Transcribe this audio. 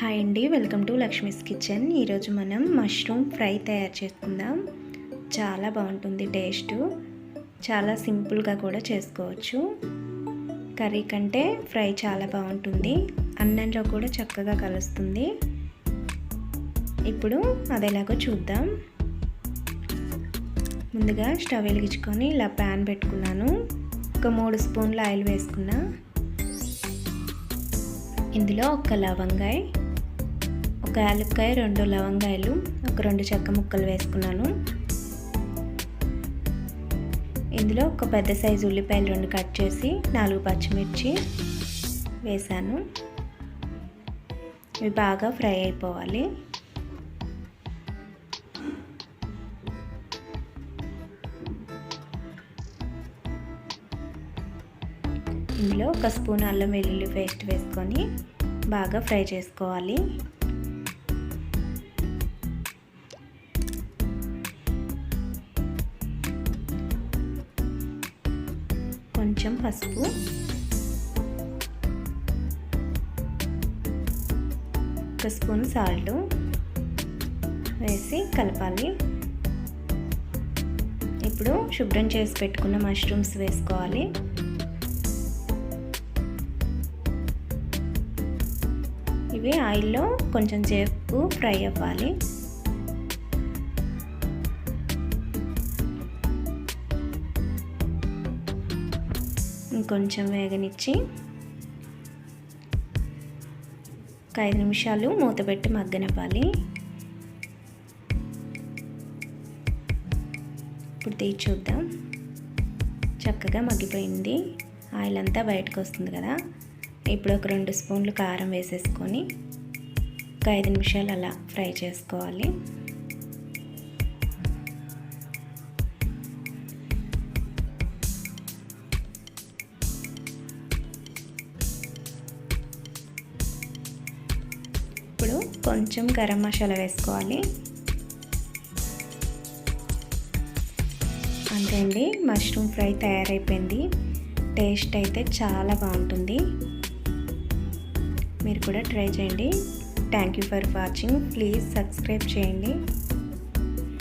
Hi అండి welcome to Lakshmi's kitchen. ఈరోజు మనం మష్రూమ్ ఫ్రై తయారు చేసుకుందాం. చాలా బాగుంటుంది టేస్ట్. చాలా సింపుల్గా కూడా చేసుకోవచ్చు. కర్రీ కంటే ఫ్రై చాలా బాగుంటుంది. అన్నంలో కూడా చక్కగా కలుస్తుంది. ఇప్పుడు అది ఎలాగో చూద్దాం. ముందుగా స్టవ్ వెలిగించుకొని ఇలా ప్యాన్ పెట్టుకున్నాను. ఒక మూడు స్పూన్ల ఆయిల్ వేసుకున్నా. ఇందులో ఒక లవంగాయ ఒక యాలక్కాయ రెండు లవంగాయలు ఒక రెండు చెక్క ముక్కలు వేసుకున్నాను. ఇందులో ఒక పెద్ద సైజు ఉల్లిపాయలు రెండు కట్ చేసి నాలుగు పచ్చిమిర్చి వేసాను. ఇవి బాగా ఫ్రై అయిపోవాలి. ఇందులో ఒక స్పూన్ అల్లం వెల్లుల్లి పేస్ట్ వేసుకొని బాగా ఫ్రై చేసుకోవాలి. కొంచెం పసుపు. ఒక స్పూన్ సాల్ట్ వేసి కలపాలి. ఇప్పుడు శుభ్రం చేసి పెట్టుకున్న మష్రూమ్స్ వేసుకోవాలి. ఇవి ఆయిల్లో కొంచెం సేపు ఫ్రై అవ్వాలి. ఇంకొంచెం వేగనిచ్చి ఒక ఐదు నిమిషాలు మూత పెట్టి మగ్గనివ్వాలి. ఇప్పుడు తీసి చూద్దాం. చక్కగా మగ్గిపోయింది. ఆయిల్ అంతా బయటకు వస్తుంది కదా. ఇప్పుడు ఒక రెండు స్పూన్లు కారం వేసేసుకొని ఒక ఐదు నిమిషాలు అలా ఫ్రై చేసుకోవాలి. కొంచెం గరం మసాలా వేసుకోవాలి. అంతే అండి మష్రూమ్ ఫ్రై తయారైపోయింది. టేస్ట్ అయితే చాలా బాగుంటుంది. మీరు కూడా ట్రై చేయండి. Thank you for watching please subscribe చేయండి.